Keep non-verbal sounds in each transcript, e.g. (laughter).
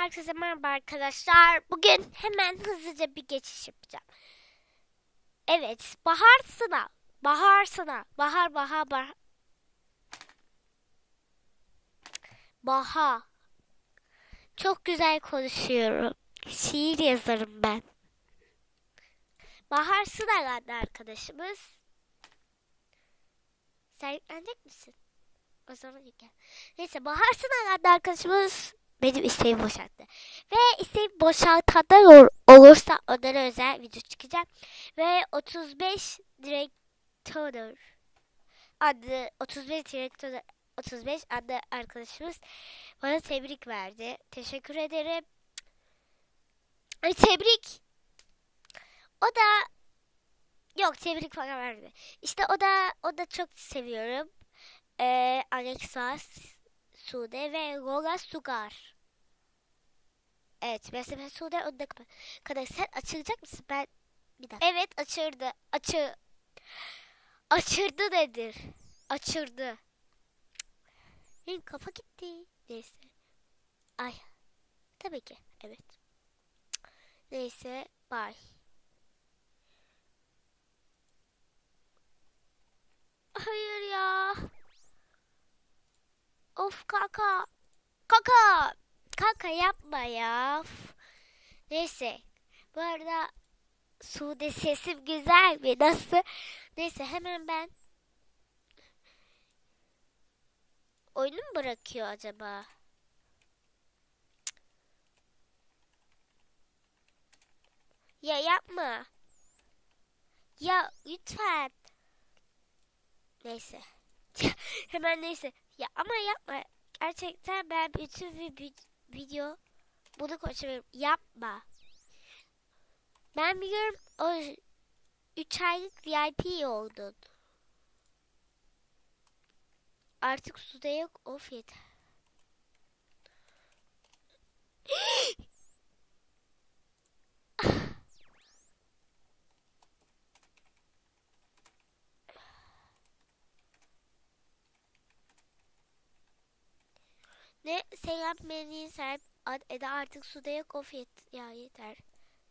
Herkese merhaba arkadaşlar. Bugün hemen hızlıca bir geçiş yapacağım. Evet, bahar sınav. Bahar sınav. Bahar, bahar, bahar. Baha. Çok güzel konuşuyorum. Şiir yazarım ben. Bahar sınav adlı arkadaşımız. Sen yüklenecek misin? O zaman yüklen. Neyse Bahar sınav adlı arkadaşımız benim isteğimi boşalttı. Ve isteğimi boşaltanlar ol- olursa onlara özel video çıkacak. Ve 35 direktör adlı 35 direktör 35 adlı arkadaşımız bana tebrik verdi. Teşekkür ederim. Ay tebrik. O da yok tebrik falan verdi. İşte o da o da çok seviyorum. Ee, Alexas Sude ve Lola Sugar. Evet, mesela Sude önde kapa- kadar sen açılacak mısın? Ben bir dakika. Evet, açırdı. Açı. Açırdı nedir? Açırdı. Benim kafa gitti. Neyse. Ay. Tabii ki. Evet. Neyse. Bye. Hayır ya. Of kaka. Kaka. Kaka yapma ya. Üf. Neyse. Bu arada Sude sesim güzel mi? Nasıl? Neyse hemen ben oyunu mu bırakıyor acaba? Ya yapma. Ya lütfen. Neyse. (laughs) Hemen neyse. Ya ama yapma. Gerçekten ben bütün bir vi- video bunu konuşuyorum. Yapma. Ben biliyorum o 3 aylık VIP oldun. Artık suda yok. Of yeter. Ne selam beni sahip Eda artık suda yok of yet ya yeter.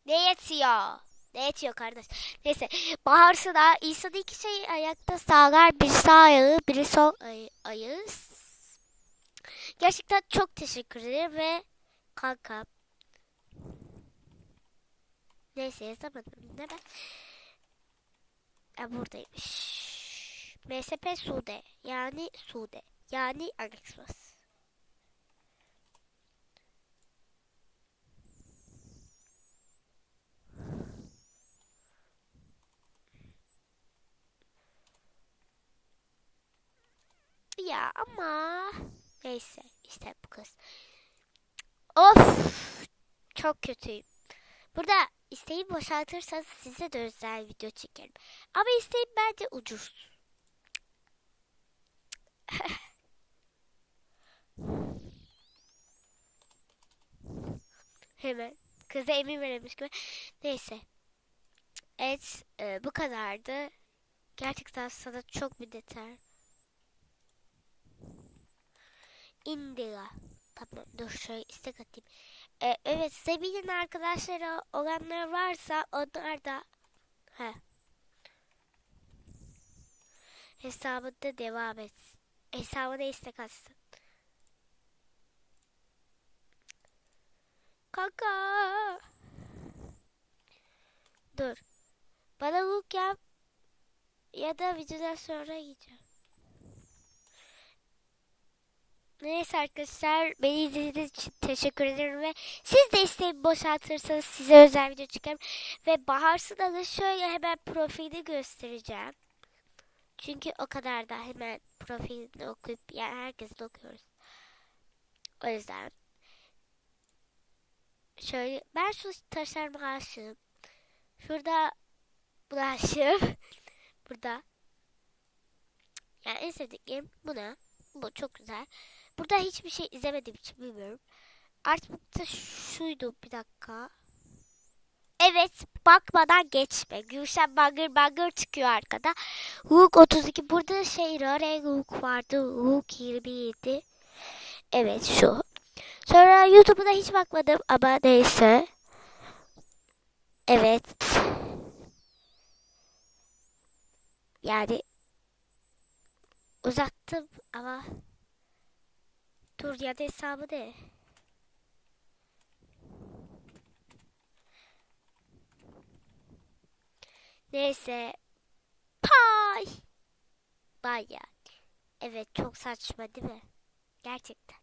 Ne yetiyor? Ne yetiyor kardeş? Neyse Bahar Sıra İsa'da iki şey ayakta sağlar biri sağ ayağı biri sol ay- ayağı. Gerçekten çok teşekkür ederim ve kanka. Neyse yazamadım ne ben. Ha, buradaymış. MSP Sude yani Sude yani Alexmas. Ya ama neyse işte bu kız. Of çok kötüyüm. Burada isteği boşaltırsanız size de özel video çekerim. Ama isteğim bence ucuz. (laughs) Hemen. Kıza emin verilmiş gibi. Neyse. Evet e, bu kadardı. Gerçekten sana çok bir Indira. Tamam dur şöyle istek atayım. Ee, evet Sebil'in arkadaşları olanlar varsa onlar da he. hesabında devam et. Hesabına istek atsın. Kaka. Dur. Bana look yap. Ya da videodan sonra gideceğim. Neyse arkadaşlar beni izlediğiniz için teşekkür ederim ve siz de isteğimi boşaltırsanız size özel video çıkarım. Ve Bahar Sınav'da şöyle hemen profilini göstereceğim. Çünkü o kadar da hemen profilini okuyup yani herkesin okuyoruz. O yüzden şöyle ben şu taşlarıma aşığım. Şurada buna. (laughs) Burada yani en sevdiğim buna. Bu çok güzel. Burada hiçbir şey izlemediğim için bilmiyorum. Artbook'ta şuydu bir dakika. Evet bakmadan geçme. Gülşen bangır bangır çıkıyor arkada. Hook 32 burada şey Rare Hook vardı. Hook 27. Evet şu. Sonra YouTube'da hiç bakmadım ama neyse. Evet. Yani uzattım ama dur ya da hesabı ne? Neyse. Pay. Bay yani. Evet çok saçma değil mi? Gerçekten.